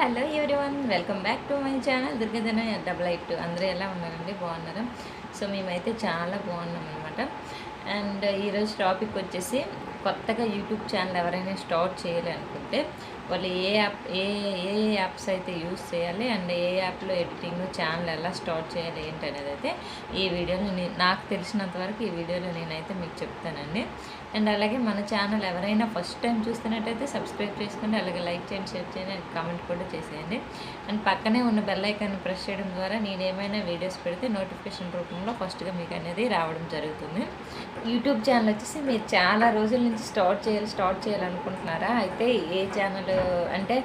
Hello one welcome back to my channel. దుర్గదన double eight అందరూ ఎలా ఉన్నారండి? బాగున్నారా? సో మేమైతే చాలా బాగున్నాం అనమాట అండ్ ఈరోజు టాపిక్ వచ్చేసి కొత్తగా యూట్యూబ్ ఛానల్ ఎవరైనా స్టార్ట్ చేయాలనుకుంటే వాళ్ళు ఏ యాప్ ఏ ఏ యాప్స్ అయితే యూస్ చేయాలి అండ్ ఏ యాప్లో ఎడిటింగ్ ఛానల్ ఎలా స్టార్ట్ చేయాలి ఏంటనేది అయితే ఈ వీడియోలో నాకు తెలిసినంత వరకు ఈ వీడియోలో నేనైతే మీకు చెప్తానండి. అండ్ అలాగే మన ఛానల్ ఎవరైనా ఫస్ట్ టైం చూస్తున్నట్టయితే సబ్స్క్రైబ్ చేసుకోండి అలాగే లైక్ చేయండి షేర్ చేయండి అండ్ కామెంట్ కూడా చేసేయండి. అండ్ పక్కనే ఉన్న బెల్ ఐకాన్ని ప్రెస్ చేయడం ద్వారా నేను ఏమైనా వీడియోస్ పెడితే నోటిఫికేషన్ రూపంలో ఫస్ట్గా మీకు అనేది రావడం జరుగుతుంది. యూట్యూబ్ ఛానల్ వచ్చేసి మీరు చాలా రోజుల నుంచి స్టార్ట్ చేయాలి స్టార్ట్ చేయాలనుకుంటున్నారా? అయితే ఏ ఛానల్ అంటే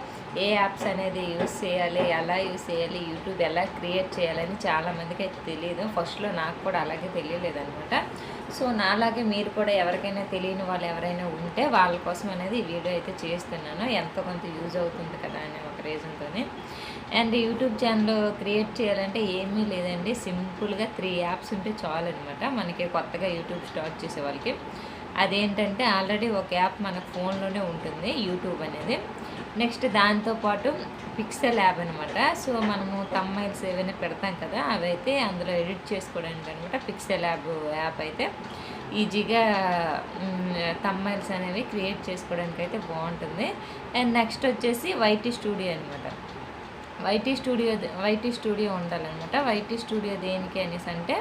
ఏ యాప్స్ అనేది యూస్ చేయాలి ఎలా యూస్ చేయాలి యూట్యూబ్ ఎలా క్రియేట్ చేయాలని చాలామందికి అయితే తెలియదు ఫస్ట్లో నాకు కూడా అలాగే తెలియలేదు అనమాట సో నాలాగే మీరు కూడా ఎవరికైనా తెలియని వాళ్ళు ఎవరైనా ఉంటే వాళ్ళ కోసం అనేది ఈ వీడియో అయితే చేస్తున్నాను. ఎంతో కొంత యూజ్ అవుతుంది కదా అనే ఒక రీజన్తోనే. అండ్ యూట్యూబ్ ఛానల్ క్రియేట్ చేయాలంటే ఏమీ లేదండి. సింపుల్గా త్రీ యాప్స్ ఉంటే చాలు అనమాట మనకి కొత్తగా యూట్యూబ్ స్టార్ట్ చేసే వాళ్ళకి. అదేంటంటే ఆల్రెడీ ఒక యాప్ మన ఫోన్లోనే ఉంటుంది యూట్యూబ్ అనేది. నెక్స్ట్ దాంతోపాటు పిక్సెల్ యాప్ అనమాట సో మనము తమ్మైల్స్ ఏవైనా పెడతాం కదా అవి అయితే అందులో ఎడిట్ చేసుకోవడానికి అనమాట పిక్సెల్ యాప్ యాప్ అయితే. ఈజీగా తమ్మైల్స్ అనేవి క్రియేట్ చేసుకోవడానికి అయితే బాగుంటుంది. అండ్ నెక్స్ట్ వచ్చేసి వైటీ స్టూడియో అనమాట వైటీ స్టూడియో వైటీ స్టూడియో ఉండాలన్నమాట. వైటీ స్టూడియో దేనికి అనేసి అంటే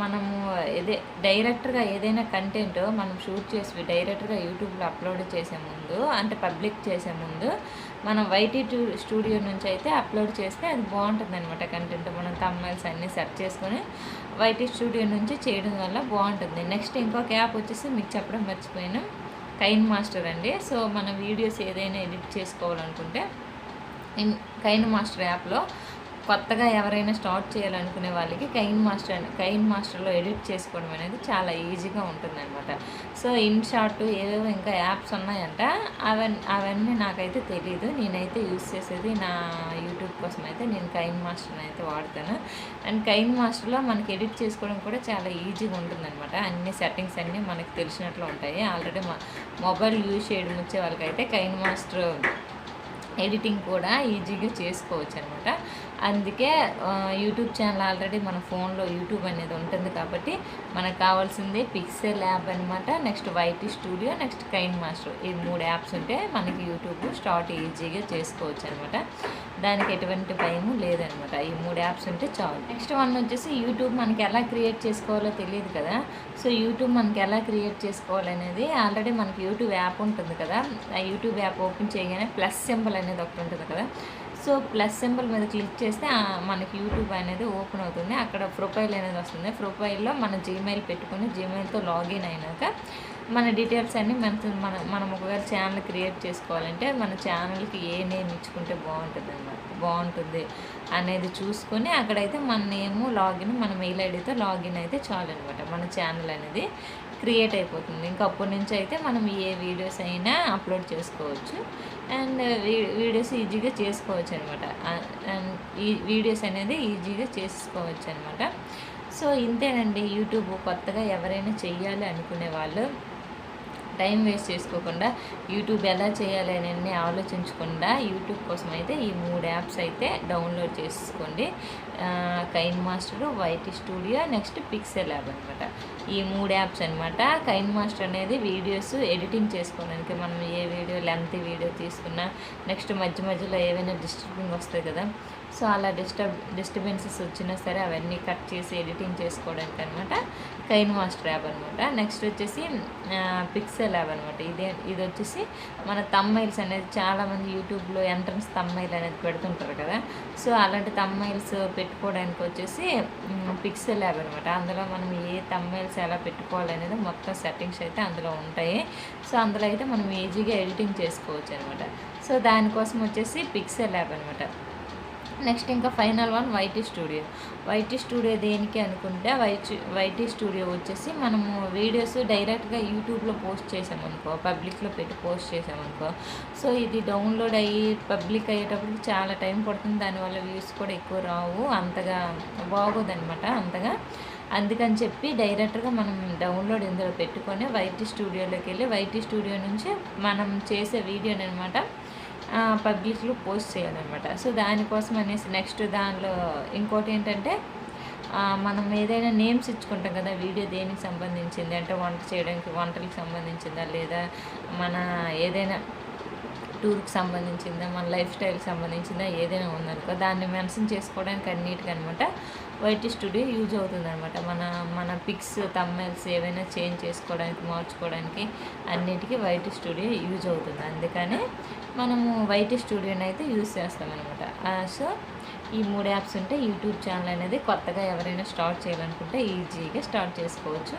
మనము ఇదే డైరెక్ట్గా ఏదైనా కంటెంట్ మనం షూట్ చేసి డైరెక్ట్గా యూట్యూబ్లో అప్లోడ్ చేసే ముందు అంటే పబ్లిక్ చేసే ముందు మనం వైటీ స్టూడియో నుంచి అయితే అప్లోడ్ చేస్తే అది బాగుంటుంది అనమాట కంటెంట్. మనం తమ్మైల్స్ అన్నీ సెర్చ్ చేసుకొని వైటీ స్టూడియో నుంచి చేయడం వల్ల బాగుంటుంది. నెక్స్ట్ ఇంకొక యాప్ వచ్చేసి మీకు చెప్పడం మర్చిపోయాను. కైన్ మాస్టర్ అండి. సో మన వీడియోస్ ఏదైనా ఎడిట్ చేసుకోవాలనుకుంటే ఇన్ కైన్ మాస్టర్ యాప్లో కొత్తగా ఎవరైనా స్టార్ట్ చేయాలనుకునే వాళ్ళకి కైన్ మాస్టర్ కైన్ మాస్టర్లో ఎడిట్ చేసుకోవడం అనేది చాలా ఈజీగా ఉంటుందన్నమాట. సో ఇన్ షార్ట్ ఏవేవో ఇంకా యాప్స్ ఉన్నాయంట అవన్నీ అవన్నీ నాకైతే తెలియదు నేనైతే యూస్ చేసేది నా యూట్యూబ్ కోసం అయితే నేను కైన్ మాస్టర్ని అయితే వాడతాను. అండ్ కైన్ మాస్టర్లో మనకి ఎడిట్ చేసుకోవడం కూడా చాలా ఈజీగా ఉంటుందన్నమాట. అన్ని సెట్టింగ్స్ అన్నీ మనకు తెలిసినట్లు ఉంటాయి. ఆల్రెడీ మొబైల్ యూజ్ చేయడం వచ్చే వాళ్ళకైతే కైన్ మాస్టర్ ఎడిటింగ్ కూడా ఈజీగా చేసుకోవచ్చు అనమాట అందుకే యూట్యూబ్ ఛానల్ ఆల్రెడీ మన ఫోన్లో యూట్యూబ్ అనేది ఉంటుంది కాబట్టి మనకు కావాల్సింది పిక్సెల్ యాప్ అనమాట next white studio next KineMaster ఈ మూడు యాప్స్ ఉంటే మనకి యూట్యూబ్ స్టార్ట్ ఈజీగా చేసుకోవచ్చు అనమాట దానికి ఎటువంటి భయము లేదనమాట ఈ మూడు యాప్స్ ఉంటే చాలు. నెక్స్ట్ వన్ వచ్చేసి యూట్యూబ్ మనకి ఎలా క్రియేట్ చేసుకోవాలో తెలియదు కదా. సో యూట్యూబ్ మనకి ఎలా క్రియేట్ చేసుకోవాలనేది ఆల్రెడీ మనకి యూట్యూబ్ యాప్ ఉంటుంది కదా. ఆ యూట్యూబ్ యాప్ ఓపెన్ చేయగానే ప్లస్ సింబల్ అనేది ఒకటి ఉంటుంది కదా. సో ప్లస్ సింబల్ మీద క్లిక్ చేస్తే మనకి యూట్యూబ్ అనేది ఓపెన్ అవుతుంది. అక్కడ ప్రొఫైల్ అనేది వస్తుంది. ప్రొఫైల్లో మన జీమెయిల్ పెట్టుకుని జీమెయిల్తో లాగిన్ అయినాక మన డీటెయిల్స్ అన్నీ మన మన మనం ఒకవేళ ఛానల్ క్రియేట్ చేసుకోవాలంటే మన ఛానల్కి ఏ నేమ్ ఇచ్చుకుంటే బాగుంటుంది అనమాట బాగుంటుంది అనేది చూసుకొని అక్కడైతే మన నేము లాగిన్ మన మెయిల్ ఐడితో లాగిన్ అయితే చాలు అనమాట మన ఛానల్ అనేది. క్రియేట్ అయిపోతుంది. ఇంకా అప్పటి నుంచి అయితే మనం ఏ వీడియోస్ అయినా అప్లోడ్ చేసుకోవచ్చు. అండ్ వీడియోస్ ఈజీగా చేసుకోవచ్చు అనమాట అండ్ ఈ వీడియోస్ అనేది ఈజీగా చేసుకోవచ్చు అనమాట సో ఇంతేనండి. యూట్యూబ్ కొత్తగా ఎవరైనా చెయ్యాలి అనుకునే వాళ్ళు టైం వేస్ట్ చేసుకోకుండా యూట్యూబ్ ఎలా చేయాలి అని ఆలోచించకుండా యూట్యూబ్ కోసం అయితే ఈ మూడు యాప్స్ అయితే డౌన్లోడ్ చేసుకోండి. KineMaster white studio next pixel app అనమాట ఈ మూడు యాప్స్ అనమాట కైన్ మాస్టర్ అనేది వీడియోస్ ఎడిటింగ్ చేసుకోవడానికి మనం ఏ వీడియో లెంత్ వీడియో తీసుకున్నా నెక్స్ట్ మధ్య మధ్యలో ఏవైనా డిస్టర్బింగ్ వస్తాయి కదా సో అలా డిస్టర్బ్ డిస్టర్బెన్సెస్ వచ్చినా సరే అవన్నీ కట్ చేసి ఎడిటింగ్ చేసుకోవడానికి అనమాట కైన్ మాస్టర్ యాప్ అనమాట నెక్స్ట్ వచ్చేసి పిక్సెల్ యాప్ అనమాట ఇదే ఇది వచ్చేసి మన తమ్మైల్స్ అనేది చాలామంది యూట్యూబ్లో ఎంట్రన్స్ తమ్మైల్ అనేది పెడుతుంటారు కదా. సో అలాంటి తమ్మైల్స్ పెట్టుకోవడానికి వచ్చేసి పిక్సెల్ యాప్ అనమాట అందులో మనం ఏ తమ్మైల్స్ ఎలా పెట్టుకోవాలనేది మొత్తం సెట్టింగ్స్ అయితే అందులో ఉంటాయి. సో అందులో అయితే మనం ఈజీగా ఎడిటింగ్ చేసుకోవచ్చు అనమాట సో దానికోసం వచ్చేసి పిక్సెల్ యాప్ అనమాట నెక్స్ట్ ఇంకా final one YT studio. YT studio దేనికి అనుకుంటే వైటీ వైటీ స్టూడియో వచ్చేసి మనము వీడియోస్ డైరెక్ట్గా యూట్యూబ్లో పోస్ట్ చేసామనుకో పబ్లిక్లో పెట్టి పోస్ట్ చేసామనుకో. సో ఇది డౌన్లోడ్ అయ్యి పబ్లిక్ అయ్యేటప్పుడు చాలా టైం పడుతుంది దానివల్ల వ్యూస్ కూడా ఎక్కువ రావు అంతగా బాగోదన్నమాట అంతగా. అందుకని చెప్పి డైరెక్ట్గా మనం డౌన్లోడ్ ఇందులో పెట్టుకొని వైటీ స్టూడియోలోకి వెళ్ళి వైటీ స్టూడియో నుంచి మనం చేసే వీడియోని అనమాట పబ్లిక్లో పోస్ట్ చేయాలన్నమాట. సో దానికోసం అనేసి నెక్స్ట్ దానిలో ఇంకోటి ఏంటంటే మనం ఏదైనా నేమ్స్ ఇచ్చుకుంటాం కదా వీడియో దేనికి సంబంధించింది? అంటే వంట చేయడానికి వంటలకు సంబంధించిందా? లేదా మన ఏదైనా టూర్కి సంబంధించిందా మన లైఫ్ స్టైల్కి సంబంధించిందా ఏదైనా ఉందనుకో దాన్ని మెన్షన్ చేసుకోవడానికి అన్నిటికీ అనమాట వైటీ స్టూడియో యూజ్ అవుతుంది అనమాట మన మన పిక్స్ తమ్మెల్స్ ఏవైనా చేంజ్ చేసుకోవడానికి మార్చుకోవడానికి అన్నిటికీ వైటీ స్టూడియో యూజ్ అవుతుంది. అందుకనే మనము వైటీ స్టూడియోని అయితే యూజ్ చేస్తామన్నమాట. సో ఈ మూడు యాప్స్ ఉంటే యూట్యూబ్ ఛానల్ అనేది కొత్తగా ఎవరైనా స్టార్ట్ చేయాలనుకుంటే ఈజీగా స్టార్ట్ చేసుకోవచ్చు.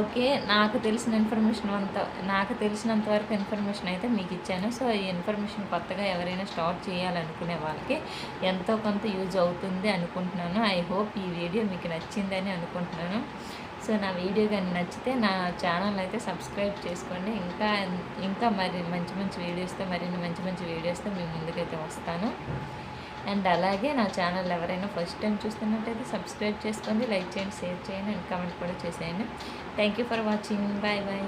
ఓకే నాకు తెలిసిన ఇన్ఫర్మేషన్ అంత నాకు తెలిసినంత వరకు ఇన్ఫర్మేషన్ అయితే మీకు ఇచ్చాను. సో ఈ ఇన్ఫర్మేషన్ కొత్తగా ఎవరైనా స్టార్ట్ చేయాలనుకునే వాళ్ళకి ఎంతో కొంత యూజ్ అవుతుంది అనుకుంటున్నాను. ఐ హోప్ ఈ వీడియో మీకు నచ్చిందని అనుకుంటున్నాను. సో నా వీడియో కానీ నచ్చితే నా ఛానల్ అయితే సబ్స్క్రైబ్ చేసుకోండి. ఇంకా ఇంకా మరి మంచి మంచి వీడియోస్తో మరిన్ని మంచి మంచి వీడియోస్తో మీ ముందుకైతే వస్తాను. అండ్ అలాగే నా ఛానల్ ఎవరైనా ఫస్ట్ టైం చూస్తున్నట్టయితే సబ్స్క్రైబ్ చేసుకోండి లైక్ చేయండి షేర్ చేయండి అండ్ కామెంట్ కూడా చేసేయండి. Thank you for watching bye bye